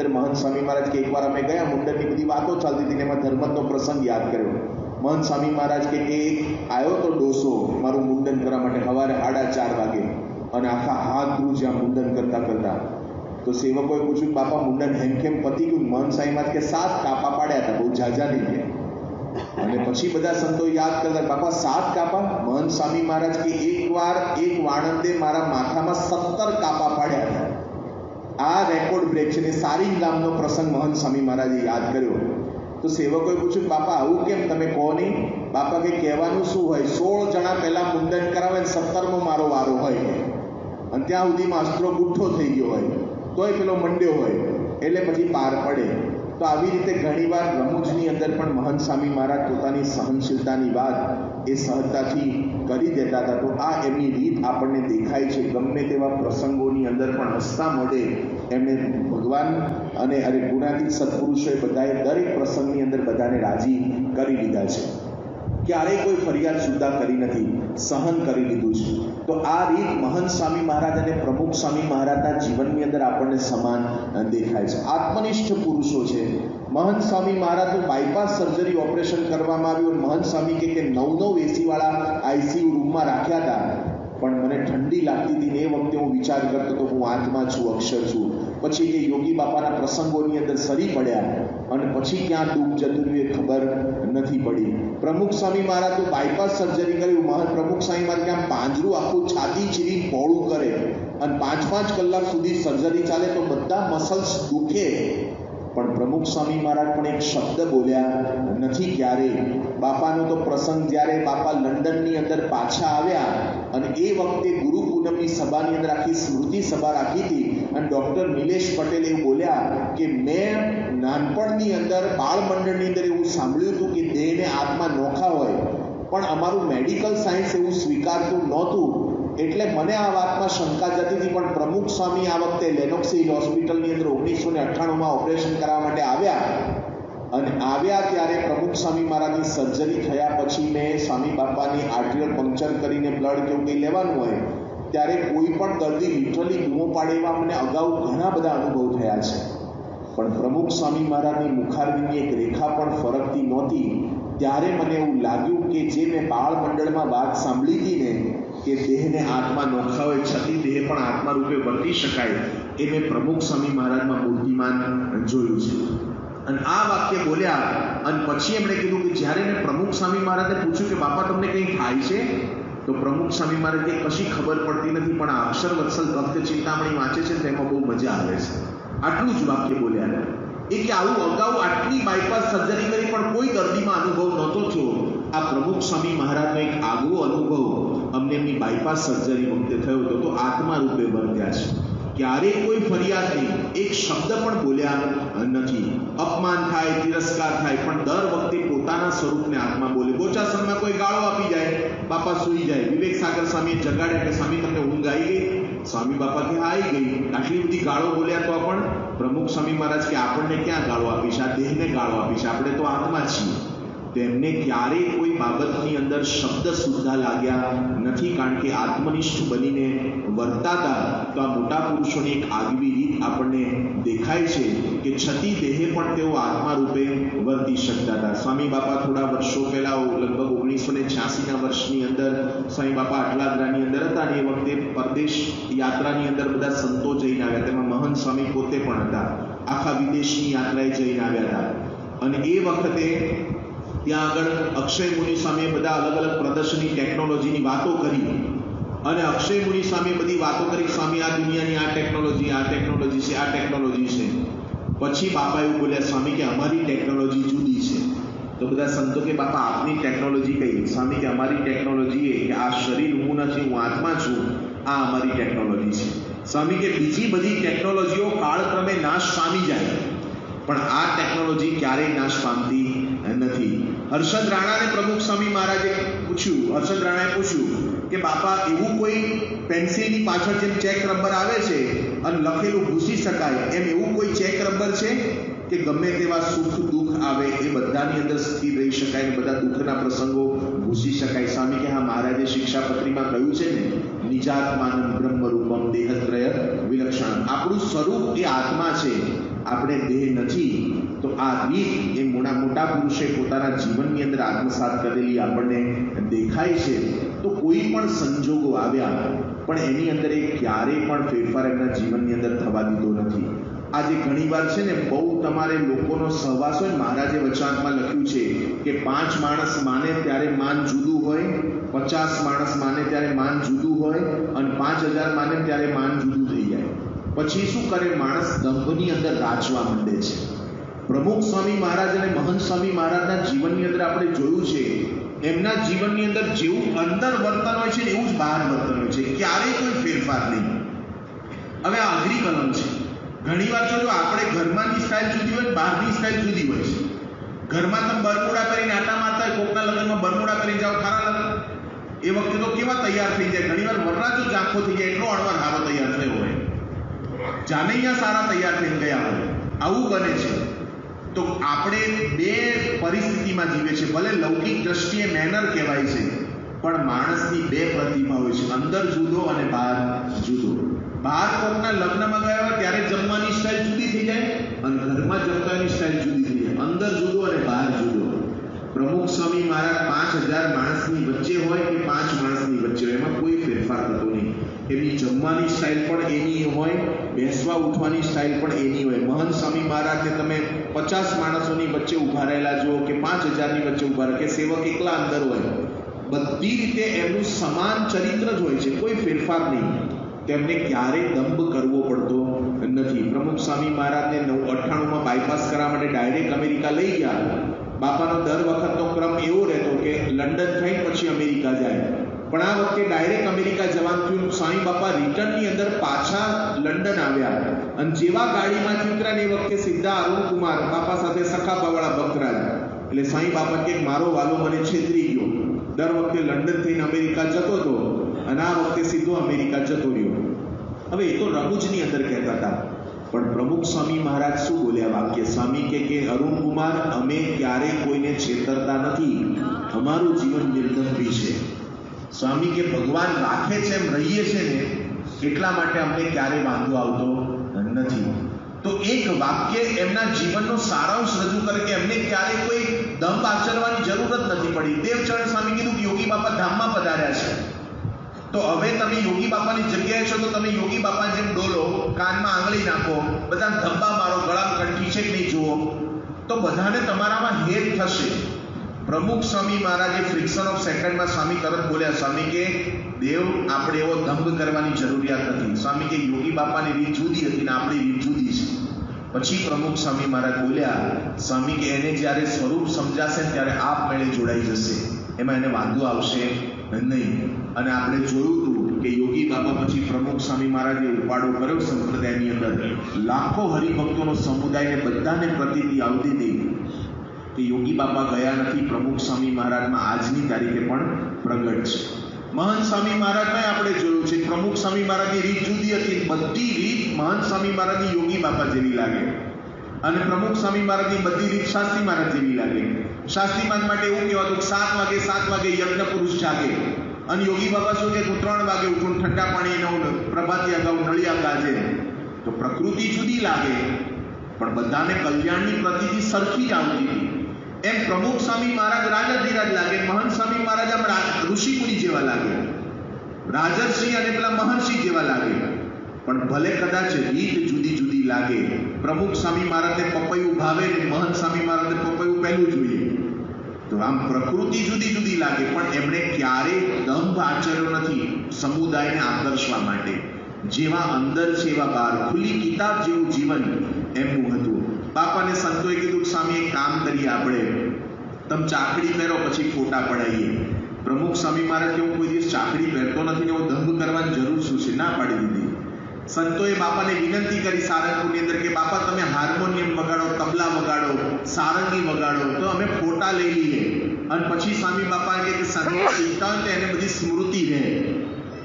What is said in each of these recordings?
અંદર મહંત સ્વામી મહારાજ કે એકવાર અમે ગયા, મુંડનની બધી વાતો ચાલતી હતી ને એમાં ધર્મતનો પ્રસંગ યાદ કર્યો. મહંત સ્વામી મહારાજ કે કે એક આવ્યો તો ડોસો, મારું મુંડન કરવા માટે સવારે સાડા ચાર વાગે અને આખા હાથ ધ્રુજ્યા મુંડન કરતા કરતા. તો સેવકોએ પૂછ્યું, બાપા, મુંડન હેમખેમ પતી ગયું? મહંત સ્વામી મહારાજ કે, સાત કાપા પાડ્યા હતા, બહુ ઝાઝા નહીં ગયા અને પછી બધા સંતો યાદ કરતા, બાપા, સાત કાપા? મહંત સ્વામી મહારાજ કે એકવાર એક વાણંદે મારા માથામાં સત્તર કાપા પાડ્યા હતા. આ રેકોર્ડ બ્રેક છે ને સારી ગામનો પ્રસંગ મહંત સ્વામી મહારાજે યાદ કર્યો. તો સેવકોએ પૂછ્યું બાપા, આવું કેમ? તમે કહો નહીં. બાપા કે કહેવાનું શું હોય? સોળ જણા પહેલા મુંડન કરાવે ને સત્તરમો મારો વારો હોય. અને ત્યાં સુધીમાં અસ્ત્રો ગુઠ્ઠો થઈ ગયો હોય. તોય પેલો મંડ્યો હોય. એટલે પછી પાર પડે. તો આવી રીતે ઘણીવાર રમૂજની અંદર પણ મહંત સ્વામી મહારાજ પોતાની સહનશીલતાની વાત એ સહજતાથી કરી દેતા હતા. તો આ એમની રીત આપણને દેખાય છે. ગમે તેવા પ્રસંગોની અંદર પણ હસતા મળે એમણે ભગવાન અને અરે ગુણાતીત સત્પુરુષોએ બધાએ દરેક પ્રસંગની અંદર બધાને રાજી કરી લીધા છે. ક્યારેય કોઈ ફરિયાદ સુદ્ધા કરી નથી. સહન કરી લીધું છે. તો આ રીત મહંત સ્વામી મહારાજ અને પ્રમુખ સ્વામી મહારાજના જીવનની અંદર આપણને સમાન દેખાય છે. આત્મનિષ્ઠ પુરુષો છે. મહંત સ્વામી મહારાજનું બાયપાસ સર્જરી ઓપરેશન કરવામાં આવ્યું અને મહંત સ્વામી કે કે નવ નવ એસીવાળા આઈસીયુ રૂમમાં રાખ્યા હતા. પણ મને ઠંડી લાગતી હતી એ વખતે હું વિચાર કરતો હતો, હું આત્મા છું, અક્ષર છું. પછી એ યોગી બાપાના પ્રસંગોની અંદર સરી પડ્યા અને પછી ક્યાં ડૂબ જતું એ ખબર નથી પડી. પ્રમુખ સ્વામી મહારાજ તો બાયપાસ સર્જરી કર્યું મહાન પ્રમુખ સ્વામી મહારાજ ક્યાં પાંજરું આખું છાતી ચીરી પહોળું કરે. અને પાંચ પાંચ કલાક સુધી સર્જરી ચાલે તો બધા મસલ્સ દુખે. પણ પ્રમુખ સ્વામી મહારાજ પણ એક શબ્દ બોલ્યા નથી ક્યારે? બાપાનો તો પ્રસંગ જ્યારે બાપા લંડનની અંદર પાછા આવ્યા અને એ વખતે ગુરુ પૂનમની સભાની અંદર આખી સ્મૃતિ સભા રાખી હતી અને ડૉક્ટર નિલેશ પટેલ બોલ્યા કે મેં નાનપણની અંદર બાળ મંડળની અંદર એવું સાંભળ્યું હતું કે દેહને આત્મા નોખા હોય. પણ અમારું મેડિકલ સાયન્સ એવું સ્વીકારતું નહોતું. એટલે મને આ વાતમાં શંકા જતી હતી પણ પ્રમુખ સ્વામી આ વખતે લેનોક્સી હોસ્પિટલની અંદર ઓગણીસો ને અઠ્ઠાણુંમાં ઓપરેશન કરવા માટે આવ્યા. અને આવ્યા ત્યારે પ્રમુખ સ્વામી મહારાજની સર્જરી થયા પછી મેં સ્વામી બાપાની આર્ટિયલ પંક્ચર કરીને બ્લડ કેવું કંઈ લેવાનું હોય, ત્યારે કોઈ પણ દર્દી લિટરલી બૂમો પાડે એવા મને અગાઉ ઘણા બધા અનુભવ થયા છે. પણ પ્રમુખ સ્વામી મહારાજની મુખારવીની એક રેખા પણ ફરકતી નહોતી. ત્યારે મને એવું લાગ્યું કે જે મેં બાળ મંડળમાં વાત સાંભળી હતી ને કે દેહને આત્મા નોખા હોય, છતી દેહ પણ આત્મા રૂપે વર્તી શકાય, એ મેં પ્રમુખ સ્વામી મહારાજમાં મૂર્તિમાન જોયું છે. અને આ વાક્ય બોલ્યા, અને પછી એમણે કીધું કે જ્યારે મેં પ્રમુખ સ્વામી મહારાજને પૂછ્યું કે, બાપા, તમને કંઈ થાય છે? તો પ્રમુખ સ્વામી મહારાજ કે, કશી ખબર પડતી નથી, પણ આ અક્ષર વત્સલ ભક્ત ચિંતામણી વાંચે છે, તેમાં બહુ મજા આવે છે. આટલું જ વાક્ય બોલ્યા એ કે, આવું અગાઉ આટલી બાયપાસ સર્જરી કરી, પણ કોઈ દર્દીમાં અનુભવ નહોતો થયો. આ પ્રમુખ સ્વામી મહારાજનો એક આગવો અનુભવ અમને એમની બાયપાસ સર્જરી વખતે થયો હતો, તો આત્મા રૂપે વર્ત્યા છે. ક્યારેય કોઈ ફરિયાદ નહીં. એક શબ્દ પણ બોલ્યા નથી. અપમાન થાય, તિરસ્કાર થાય, પણ દર વખતે પોતાના સ્વરૂપને આત્મા બોલે. ગોચાસનમાં કોઈ ગાળો આપી જાય, બાપા સૂઈ જાય. વિવેક સાગર સ્વામી જગાડે એટલે સ્વામી, તમને ઊંઘ આવી ગઈ? સ્વામી બાપા કે, આવી ગઈ. આટલી બધી ગાળો બોલ્યા તો પણ પ્રમુખ સ્વામી મહારાજ કે, આપણને ક્યાં ગાળો આપી છે આ દેહને ગાળો આપી આપણે તો આત્મા છીએ. તેમને ક્યારેય કોઈ બાબતની અંદર શબ્દ સુદ્ધા લાગ્યા નથી કારણ કે આત્મનિષ્ઠ બનીને વર્તાતા તો આ મોટા પુરુષોની એક આગવી રીત આપણને દેખાય છે કે છતી દેહે પણ તેઓ આત્મા રૂપે વર્તી શકતા હતા. સ્વામી બાપા થોડા વર્ષો પહેલા, લગભગ ઓગણીસો ને છ્યાસીના વર્ષની અંદર, સ્વામી બાપા આટલાદરાની અંદર હતા અને એ વખતે પરદેશ યાત્રાની અંદર બધા સંતો જઈને આવ્યા. તેમાં મહંત સ્વામી પોતે પણ હતા. આખા વિદેશની યાત્રાએ જઈને આવ્યા હતા. અને એ વખતે ત્યાં આગળ અક્ષય મુનિ સામે બધા અલગ અલગ પ્રદર્શનની ટેકનોલોજીની વાતો કરી. અને અક્ષય મુનિ સામે બધી વાતો કરી સ્વામી આ દુનિયાની આ ટેકનોલોજી આ ટેકનોલોજી છે, આ ટેકનોલોજી છે. પછી બાપા એવું બોલ્યા સ્વામી કે અમારી ટેકનોલોજી જુદી છે. તો બધા સંતો કે, બાપા, આપની ટેકનોલોજી કઈ? સ્વામી કે અમારી ટેકનોલોજી એ કે આ શરીર હું નથી, હું આત્મા છું, આ અમારી ટેકનોલોજી છે. સ્વામી કે, બીજી બધી ટેકનોલોજીઓ કાળક્રમે નાશ પામી જાય. પણ આ ટેકનોલોજી ક્યારેય નાશ પામતી હર્ષદ રાણાને પ્રમુખ સ્વામી મહારાજે પૂછ્યું, હર્ષદ રાણાએ પૂછ્યું કે, બાપા, એવું કોઈ પેન્સિલની પાછળ જેમ ચેક રબર આવે છે અને લખેલું ભૂસી શકાય, એમ એવું કોઈ ચેક રબર છે કે ગમે તેવા સુખ દુઃખ આવે એ બધાની અંદર સ્થિર રહી શકાય બધા દુઃખના પ્રસંગો ભૂસી શકાય? સ્વામી કે, હા, મહારાજે શિક્ષાપત્રીમાં કહ્યું છે ને, નિજાત્માનંદ બ્રહ્મરૂપમ દેહત્રય વિલક્ષણ. આપણું સ્વરૂપ એ આત્મા છે. આપણે દેહ નથી, તો આ રીત એ મોટા મોટા પુરુષે પોતાના જીવનની અંદર આત્મસાત કરેલી આપણને દેખાય છે. તો કોઈ પણ સંજોગો આવ્યા, પણ એની અંદર એ ક્યારેય પણ ફેરફાર એમના જીવનની અંદર થવા દીધો નથી. આજે ઘણીવાર છે ને, બહુ તમારે લોકોનો સહવાસ હોય મહારાજે વચનાત્મા લખ્યું છે કે પાંચ માણસ માને ત્યારે માન જુદું હોય, પચાસ માણસ માને ત્યારે માન જુદું હોય, અને પાંચ હજાર માને ત્યારે માન જુદું પછી શું કરે માણસ દંભની અંદર રાચવા માંડે છે? પ્રમુખ સ્વામી મહારાજ અને મહંત સ્વામી મહારાજના જીવનની અંદર આપણે જોયું છે, એમના જીવનની અંદર જેવું અંદર વર્તન હોય છે એવું જ બહાર વર્તન હોય છે. ક્યારેય કોઈ ફેરફાર નહીં. હવે આ અઘરી કલમ છે ઘણીવાર જો આપણે ઘરમાંની સ્ટાઇલ જુદી હોય બહારની સ્ટાઇલ જુદી હોય છે. ઘરમાં તમે બરમુડા કરીને આટા મારતા હોય, કોકના લગ્નમાં બરમુડા કરીને જાઓ, ખારા લગ્ન. એ વખતે તો કેવા તૈયાર થઈ જાય. ઘણીવાર વરરાજો આખો થઈ જાય, એટલો અડવા હારો તૈયાર થયો હોય. જાનૈયા સારા તૈયાર થઈ ગયા હોય, આવું બને છે. તો આપણે બે પરિસ્થિતિમાં જીવે છે ભલે લૌકિક દ્રષ્ટિએ મેનર કહેવાય છે, પણ માણસની બે પ્રતિમા હોય છે. અંદર જુદો અને બહાર જુદો. બહાર કોકના લગ્નમાં ગયા હોય, ત્યારે જમવાની સ્ટાઇલ જુદી થઈ જાય. અને ઘરમાં જમવાની સ્ટાઇલ જુદી થઈ જાય. અંદર જુદો અને બહાર જુદો. પ્રમુખ સ્વામી મહારાજ પાંચ હજાર માણસની વચ્ચે હોય કે પાંચ માણસની વચ્ચે હોય, એમાં કોઈ ફેરફાર થતો નહીં. એની જમવાની સ્ટાઇલ પણ એની હોય, બેસવા ઉઠવાની સ્ટાઇલ પણ એની હોય. મહંત સ્વામી મહારાજને તમે પચાસ માણસોની વચ્ચે ઊભા રહેલા જુઓ કે પાંચ હજારની વચ્ચે ઊભા રહે, કે સેવક એકલા અંદર હોય. બધી રીતે એમનું સમાન ચરિત્ર જ હોય છે, કોઈ ફેરફાર નહીં. તેમને ક્યારેય દંભ કરવો પડતો નથી. પ્રમુખ સ્વામી મહારાજને નવ અઠ્ઠાણુંમાં બાયપાસ કરવા માટે ડાયરેક્ટ અમેરિકા લઈ ગયા. બાપાનો દર વખતનો ક્રમ એવો રહેતો કે લંડન થઈને પછી અમેરિકા જાય. પણ આ વખતે ડાયરેક્ટ અમેરિકા જવાનું થયું સ્વામી બાપા રિટર્નની અંદર પાછા લંડન આવ્યા. અને જેવા ગાડીમાંથી ઉતર્યા એ વખતે સીધા અરુણ કુમાર બાપા સાથે સખાપાવાળા ભક્તરાજ એટલે સ્વામી બાપા કે મારો વાલો મને છેતરી ગયો. દર વખતે લંડન થઈને અમેરિકા જતો હતો અને આ વખતે સીધો અમેરિકા જતો રહ્યો. હવે એ તો રમૂજની અંદર કહેતા હતા. પણ પ્રમુખ સ્વામી મહારાજ શું બોલ્યા વાક્ય? સ્વામી કે કે અરુણ કુમાર અમે ક્યારેય કોઈને છેતરતા નથી. અમારું જીવન નિર્દંભી છે. સ્વામી કે ભગવાન રાખે છે એમ રહીએ છે ને, એટલા માટે અમને ક્યારે વાંધો આવતો નથી. તો એક વાક્ય એમના જીવનનો સારાંશ રજૂ કરે કે એમને ક્યારેય કોઈ દંભ આચરવાની જરૂર જ નથી પડી. દેવચરણ સ્વામી કીધું કે યોગી બાપા ધામમાં પધાર્યા છે. તો હવે તમે યોગી બાપાની જગ્યાએ છો તો તમે યોગી બાપા જેમ ડોલો, કાનમાં આંગળી નાખો બધા ધબ્બા મારો, ગળામાં કંઠી છે કે નહીં જુઓ. તો બધાને તમારામાં હેર થશે. પ્રમુખ સ્વામી મહારાજે ફ્રિક્શન ઓફ સેકન્ડમાં સ્વામી તરત બોલ્યા, સ્વામી કે, દેવ આપણે એવો દંભ કરવાની જરૂરિયાત નથી. સ્વામી કે, યોગી બાપાની રીત જુદી હતી ને આપણી રીત જુદી છે. પછી પ્રમુખ સ્વામી મહારાજ બોલ્યા, સ્વામી કે, એને જ્યારે સ્વરૂપ સમજાશે ત્યારે આપ મેળે જોડાઈ જશે. એમાં એને વાંધો આવશે નહીં. અને આપણે જોયું હતું કે યોગી બાબા પછી પ્રમુખ સ્વામી મહારાજે ઉપાડો કર્યો સંપ્રદાયની અંદર. લાખો હરિભક્તોનો સમુદાયને બધાને પ્રતિતિ આવતી હતી. કે યોગી બાપા ગયા નથી, પ્રમુખ સ્વામી મહારાજમાં આજની તારીખે પણ પ્રગટ છે. મહંત સ્વામી મહારાજને આપણે જોયું છે, પ્રમુખ સ્વામી મહારાજની રીત જુદી હતી, બધી રીત મહંત સ્વામી મહારાજની યોગી બાપા જેવી લાગે. અને પ્રમુખ સ્વામી મહારાજની બધી રીત શાસ્ત્રી મહારાજ જેવી લાગે. શાસ્ત્રી મહારાજ માટે એવું કહેવાતું સાત વાગે સાત વાગે યજ્ઞ પુરુષ જાગે. અને યોગી બાબા શું કે ત્રણ વાગે ઉઠું, ઠંડા પાણી નવું પ્રભાતી અગાઉ નળિયા ગાજે. તો પ્રકૃતિ જુદી લાગે, પણ બધાને કલ્યાણની પ્રતિથી સરખી જ આવતી. એમ પ્રમુખ સ્વામી મહારાજ રાજાધિરાજ લાગે, મહંત સ્વામી મહારાજ આમ ઋષિમુનિ જેવા લાગે. રાજર્ષિ અને પેલા મહર્ષિ જેવા લાગે. પણ ભલે કદાચ રીત જુદી જુદી લાગે પ્રમુખ સ્વામી મહારાજને પપૈયું ભાવે ને મહંત સ્વામી મહારાજને પપૈયું પહેલું જોઈએ. તો આમ પ્રકૃતિ જુદી જુદી લાગે, પણ એમણે ક્યારેય દંભ આચર્યો નથી સમુદાયને આકર્ષવા માટે. જેવા અંદર છે એવા બહાર ખુલ્લી કિતાબ જેવું જીવન એમનું હતું. બાપાને સંતોએ કીધું, સ્વામી, એક કામ કરીએ આપણે. તમે ચાકડી પહેરો, પછી ફોટા પડાવીએ પ્રમુખ, સ્વામી મહારાજ કે હું કોઈ દિવસ ચાકડી પહેરતો નથી ને હું દંભ કરવાની જરૂર શું છે? ના પાડી દીધી. સંતોએ બાપાને વિનંતી કરી સારંગપુરની અંદર કે, બાપા, તમે હાર્મોનિયમ વગાડો, તબલા વગાડો, સારંગી વગાડો, તો અમે ફોટા લઈ લઈએ. અને પછી સ્વામી બાપા કે સંતો શીખતા હોય એને બધી સ્મૃતિ રહે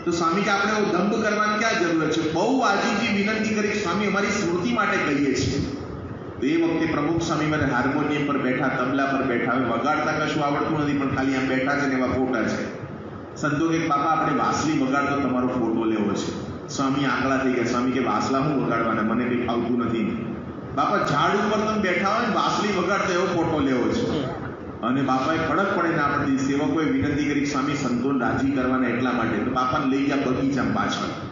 તો સ્વામી કે, આપણે દંભ કરવાની ક્યાં જરૂર છે? બહુ આજીજી વિનંતી કરી સ્વામી, અમારી સ્મૃતિ માટે કહીએ છીએ. એ વખતે પ્રમુખ સ્વામી મને હાર્મોનિયમ પર બેઠા, તબલા પર બેઠા, હવે વગાડતા કશું આવડતું નથી, પણ ખાલી આમ બેઠા છે ને એવા ફોટા છે. સંતો કે, બાપા, આપણે વાસલી વગાડતો તમારો ફોટો લેવો છે. સ્વામી આંકડા થઈ ગયા. સ્વામી કે વાસલા હું વગાડવાના? મને કંઈ ફાવતું નથી. બાપા, ઝાડ ઉપર તમે બેઠા હોય ને, વાસળી વગાડતો એવો ફોટો લેવો છે. અને બાપાએ કડકપણે ના પડતી સેવકોએ વિનંતી કરી સ્વામી, સંતોને રાજી કરવાના એટલા માટે. તો બાપાને લઈ ગયા બગીચામાં પાછળ.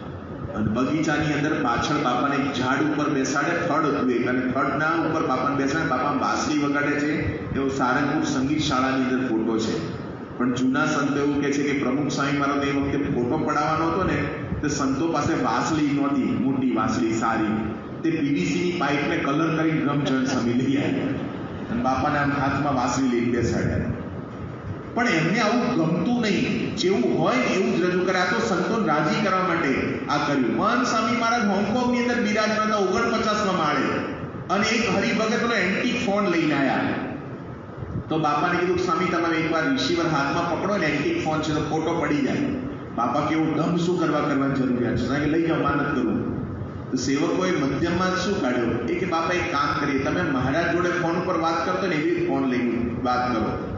બગીચાની અંદર પાછળ બાપાને એક ઝાડ ઉપર બેસાડે, થડ હતું એક, અને થડના ઉપર બાપાને બેસાડે, બાપા બાંસરી વગાડે છે. એવો સારંગપુર સંગીત શાળાની અંદર ફોટો છે. પણ જૂના સંતો એવું કહે છે કે પ્રમુખ સ્વામી મારો એ વખતે ફોટો પડાવવાનો હતો ને, તે સંતો પાસે વાસલી નહોતી, મોટી વાસળી, સારી. તે પીવીસીની પાઇપને કલર કરી રમઝણ સમી લઈ આવ્યા અને બાપાને આમ હાથમાં વાસળી લઈને બેસાડ્યા. પણ એમને આવું ગમતું નહીં. જેવું હોય એવું જ રજૂ કરે. આ તો સંતો રાજી કરવા માટે આ કર્યું. મન સ્વામી મહારાજ હોંગકોંગની અંદર બિરાજમાન હતા, ઓગણપચાસમાં માળે. અને એક હરિભગતનો એન્ટિક ફોન લઈને આવ્યા તો બાપાને કીધું, સ્વામી, તમારે એકવાર રિસીવર હાથમાં પકડો ને એન્ટિક ફોન છે તો ફોટો પડી જાય. બાપા કેવું દમ શું કરવા કરવાની જરૂરિયાત છે? કે, લઈ જાઓ માનત કરું તો સેવકોએ મધ્યમમાં શું કાઢ્યો? એ કે, બાપા, એક કામ કરીએ. તમે મહારાજ જોડે ફોન ઉપર વાત કરતો ને એવી ફોન લઈને વાત કરો.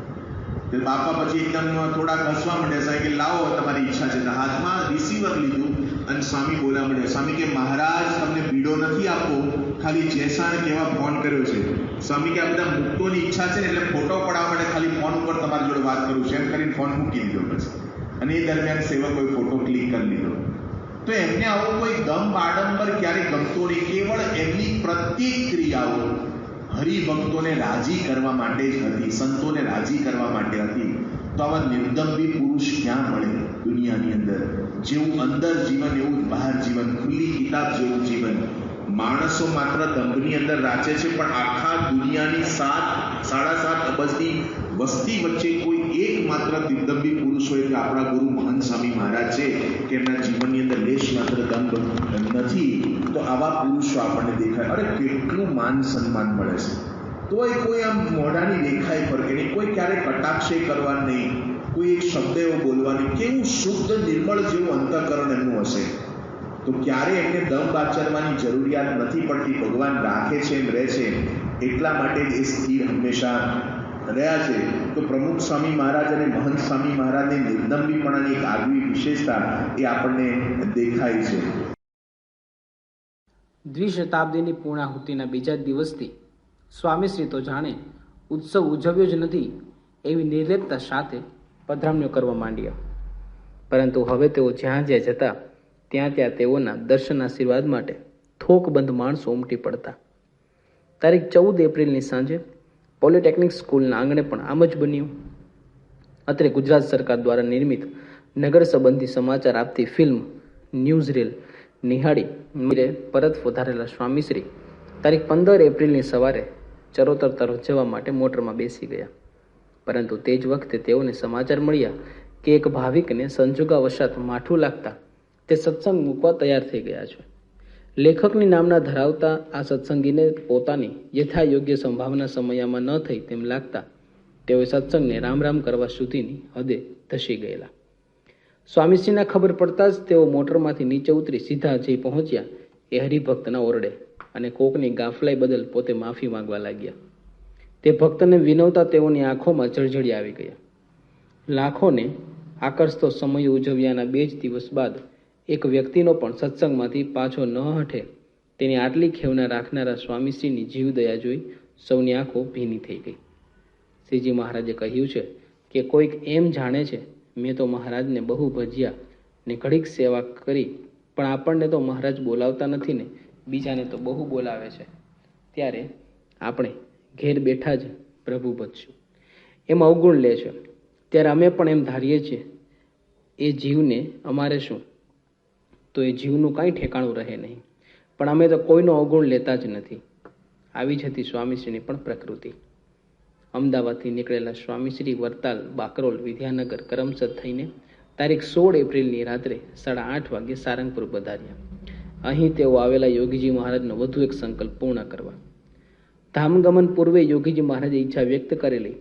તે બાપા પછી એકદમ થોડા ઘસવા માંડ્યા. સાહેબ કે, લાવો, તમારી ઈચ્છા છે. હાથમાં રિસીવર લીધું. અને સ્વામી બોલા મળ્યા સ્વામી કે મહારાજ, તમને પીડો નથી આપવો? ખાલી જેસાણ કેવા ફોન કર્યો છે? સ્વામી કે આ બધા મુક્તોની ઈચ્છા છે ને એટલે ફોટો પડાવવા માટે ખાલી ફોન ઉપર તમારી જોડે વાત કરું છું. એમ કરીને ફોન મૂકી દીધો પછી અને એ દરમિયાન સેવકોએ ફોટો ક્લિક કરી લીધો. તો એમને આવો કોઈ દમ આડંબર ક્યારેય ગમતો નહીં, કેવળ એમની પ્રત્યેક ક્રિયાઓ હરિભક્તોને રાજી કરવા માટે જ હતી, સંતોને રાજી કરવા માટે હતી. તો આવા નિર્દંભી પુરુષ ક્યાં મળે દુનિયાની અંદર? જેવું અંદર જીવન, એવું બહાર જીવન, ખુલ્લી કિતાબ જેવું જીવન. માણસો માત્ર દંભની અંદર રાચે છે, પણ આખા દુનિયાની સાત, સાડા સાત અબજની વસ્તી વચ્ચે કોઈ એક માત્ર દિગ્દંભી પુરુષ હોય કે આપણા ગુરુ મહંત સ્વામી મહારાજ છે, કે એમના જીવનની અંદર લેશ માત્ર દંભ નથી. તો આવા પુરુષો આપણને દેખાય. અરે, કેટલું માન સન્માન મળે છે. તોય કોઈ આમ મોઢાની દેખાય ફરકે નહીં. કોઈ ક્યારેય કટાક્ષે કરવા નહીં. કોઈ એક શબ્દ એવો બોલવાની કેવું શુદ્ધ નિર્મળ જેવું અંતઃકરણ એમનું હશે? તો ક્યારે એમને દમ આચરવાની જરૂરિયાત નથી પડતી ભગવાન રાખે છે એમ રહે છે એટલા માટે જ એ સ્થિર હંમેશા રહ્યા છે. તો પ્રમુખ સ્વામી મહારાજ અને મહંત સ્વામી મહારાજની નિર્દંબીપણાની એક આગવી વિશેષતા એ આપણને દેખાય છે. દ્વિશતાબ્દીની પૂર્ણાહુતિના બીજા દિવસથી સ્વામીશ્રી તો જાણે ઉત્સવ ઉજવ્યો જ નથી એવી નિર્લેપતા સાથે પધરામણીઓ કરવા માંડ્યા. પરંતુ હવે તેઓ જ્યાં જ્યાં જતા, ત્યાં ત્યાં તેઓના દર્શન આશીર્વાદ માટે થોકબંધ માણસો ઉમટી પડતા. તારીખ ચૌદ એપ્રિલની સાંજે પોલિટેકનિક સ્કૂલના આંગણે પણ આમ જ બન્યું. અત્રે ગુજરાત સરકાર દ્વારા નિર્મિત નગર સંબંધી સમાચાર આપતી ફિલ્મ ન્યૂઝ રીલ નિહાળી મીરે પરત વધારેલા સ્વામીશ્રી તારીખ પંદર એપ્રિલની સવારે ચરોતર તરફ જવા માટે મોટરમાં બેસી ગયા. પરંતુ તે જ વખતે તેઓને સમાચાર મળ્યા કે એક ભાવિકને સંજોગાવશાત માઠું લાગતા તે સત્સંગ મૂકવા તૈયાર થઈ ગયા છે. લેખકની નામના ધરાવતા આ સત્સંગીને પોતાની યથાયોગ્ય સંભાવના સમયમાં ન થઈ તેમ લાગતા તેઓએ સત્સંગને રામ રામ કરવા સુધીની હદે ધસી ગયેલા. સ્વામીશ્રીના ખબર પડતા જ તેઓ મોટરમાંથી નીચે ઉતરી સીધા જઈ પહોંચ્યા એ હરિભક્તના ઓરડે અને કોકની ગાફલાઈ બદલ પોતે માફી માંગવા લાગ્યા. તે ભક્તને વિનવતા તેઓની આંખોમાં જળજળી આવી ગયા લાખોને આકર્ષતો સમય ઉજવ્યાના બે જ દિવસ બાદ એક વ્યક્તિનો પણ સત્સંગમાંથી પાછો ન હટે તેની આટલી ખેવના રાખનારા સ્વામીશ્રીની જીવદયા જોઈ સૌની આંખો ભીની થઈ ગઈ. શ્રીજી મહારાજે કહ્યું છે કે કોઈક એમ જાણે છે, મેં તો મહારાજને બહુ ભજ્યા ને ઘડીક સેવા કરી, પણ આપણને તો મહારાજ બોલાવતા નથી ને બીજાને તો બહુ બોલાવે છે. ત્યારે આપણે ઘેર બેઠા જ પ્રભુ ભજશું એમ અવગુણ લે છે. ત્યારે અમે પણ એમ ધારીએ છીએ, એ જીવને અમારે શું? તો એ જીવનું કાંઈ ઠેકાણું રહે નહીં. પણ અમે તો કોઈનો અવગુણ લેતા જ નથી. આવી જ હતી સ્વામીશ્રીની પણ પ્રકૃતિ. અમદાવાદથી નીકળેલા સ્વામીશ્રી વરતાલ બાકરોલ વિદ્યાનગર કરમસદ થઈને તારીખ સોળ એપ્રિલની રાત્રે સાડા આઠ વાગે સારંગપુર પધાર્યા. અહીં તેઓ આવેલા યોગીજી મહારાજનો વધુ એક સંકલ્પ પૂર્ણ કરવા ધામગમન પૂર્વે યોગીજી મહારાજે ઈચ્છા વ્યક્ત કરેલી.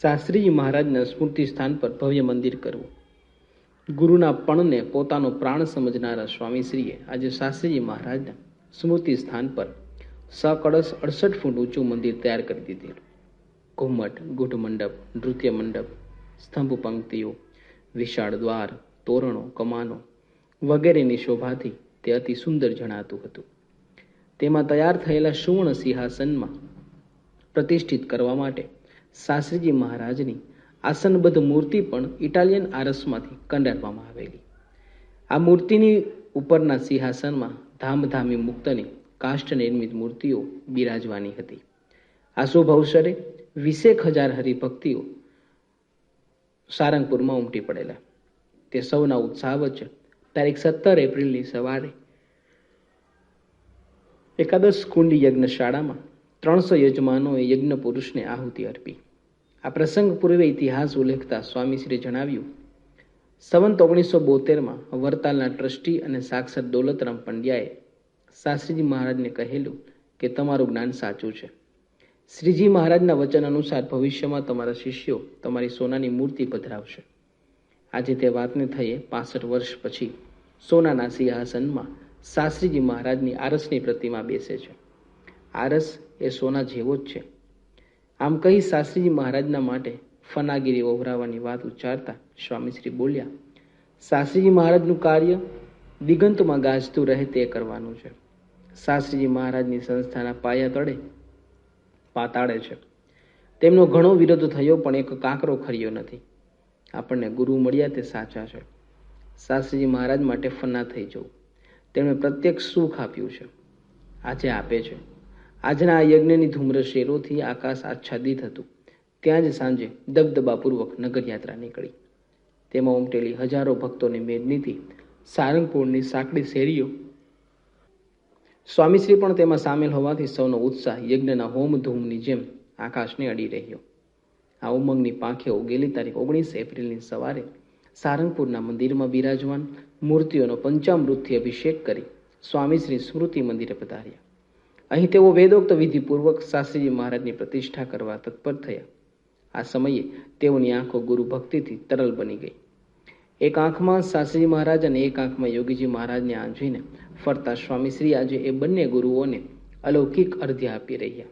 શાસ્ત્રીજી મહારાજના સ્મૃતિ સ્થાન પર ભવ્ય મંદિર કરવું. ગુરુના પણને પોતાનો પ્રાણ સમજનારા સ્વામીશ્રીએ આજે શાસ્ત્રીજી મહારાજના સ્મૃતિ સ્થાન પર સકળસ અડસઠ ફૂટ ઊંચું મંદિર તૈયાર કરી દીધેલું ઘુમ્મટ ગુઢ મંડપ નૃત્ય મંડપ, સ્તંભ પંક્તિઓ, વિશાળ દ્વાર, તોરણો, કમાનો વગેરેની શોભાથી તે અતિ સુંદર જણાતું હતું. તેમાં તૈયાર થયેલા સુવર્ણ સિંહાસનમાં પ્રતિષ્ઠિત કરવા માટે શાસ્ત્રીજી મહારાજની આસનબદ્ધ મૂર્તિ પણ ઇટાલિયન આરસમાંથી કંડારવામાં આવેલી. આ મૂર્તિની ઉપરના સિંહાસનમાં ધામધામી મુક્તની કાષ્ઠ નિર્મિત મૂર્તિઓ બિરાજવાની હતી. આ શુભ અવસરે વીસેક હજાર હરિભક્તિઓ સારંગપુરમાં ઉમટી પડેલા. તે સૌના ઉત્સાહ વચ્ચે તારીખ સત્તર એપ્રિલની સવારે. એકાદશ કુંડી યજ્ઞશાળામાં ત્રણસો યજમાનોએ યજ્ઞ પુરુષને આહુતિ અર્પી. આ પ્રસંગ પૂર્વે ઇતિહાસ ઉલ્લેખતા સ્વામીશ્રીએ જણાવ્યું, સંવંત ઓગણીસો બોતેરમાં વરતાલના ટ્રસ્ટી અને સાક્ષર દોલતરામ પંડ્યાએ શાસ્ત્રીજી મહારાજને કહેલું કે તમારું જ્ઞાન સાચું છે. શ્રીજી મહારાજના વચન અનુસાર ભવિષ્યમાં તમારા શિષ્યો તમારી સોનાની મૂર્તિ પધરાવશે. આજે તે વાતને થઈએ પાસઠ વર્ષ પછી સોનાના સિંહાસનમાં શાસ્ત્રીજી મહારાજની આરસની પ્રતિમા બેસે છે. આરસ એ સોના જેવો જ છે. આમ કહી શાસ્ત્રીજી મહારાજના માટે ફનાગીરી ઓભરાવાની વાત ઉચ્ચારતા સ્વામીશ્રી બોલ્યા, શાસ્ત્રીજી મહારાજનું કાર્ય દિગંતમાં ગાજતું રહે તે કરવાનું છે. શાસ્ત્રીજી મહારાજની સંસ્થાના પાયા તળે પાતાળે છે. તેમનો ઘણો વિરોધ થયો પણ એક કાંકરો ખર્યો નથી. આપણને ગુરુ મળ્યા તે સાચા છે. શાસ્ત્રીજી મહારાજ માટે ફના થઈ જવું. તેમણે પ્રત્યેક સુખ આપ્યું છે. આજે આપે છે. આજના આ યજ્ઞની ધૂમ્ર શેરોથી આકાશ આચ્છાદિત હતું. ત્યાં જ સાંજે દબદબાપૂર્વક નગરયાત્રા નીકળી. તેમાં ઉમટેલી હજારો ભક્તોની મેદનીથી સારંગપુરની સાંકડી શેરીઓ સ્વામીશ્રી પણ તેમાં સામેલ હોવાથી સૌનો ઉત્સાહ યજ્ઞના હોમ ધૂમની જેમ આકાશને અડી રહ્યો. આ ઉમંગની પાંખે ઉગેલી તારીખ ઓગણીસ એપ્રિલની સવારે સારંગપુરના મંદિરમાં બિરાજમાન મૂર્તિઓનો પંચામૃતથી અભિષેક કરી સ્વામીશ્રી સ્મૃતિ મંદિરે પધાર્યા. અહીં તેઓ વેદોક્ત વિધિપૂર્વક શાસ્ત્રીજી મહારાજની પ્રતિષ્ઠા કરવા તત્પર થયા. આ સમયે તેઓની આંખો ગુરુ ભક્તિથી તરલ બની ગઈ. એક આંખમાં શાસ્ત્રીજી મહારાજ અને એક આંખમાં યોગીજી મહારાજને આંજીને ફરતા સ્વામીશ્રી આજે એ બંને ગુરુઓને અલૌકિક અર્ધ્ય આપી રહ્યા.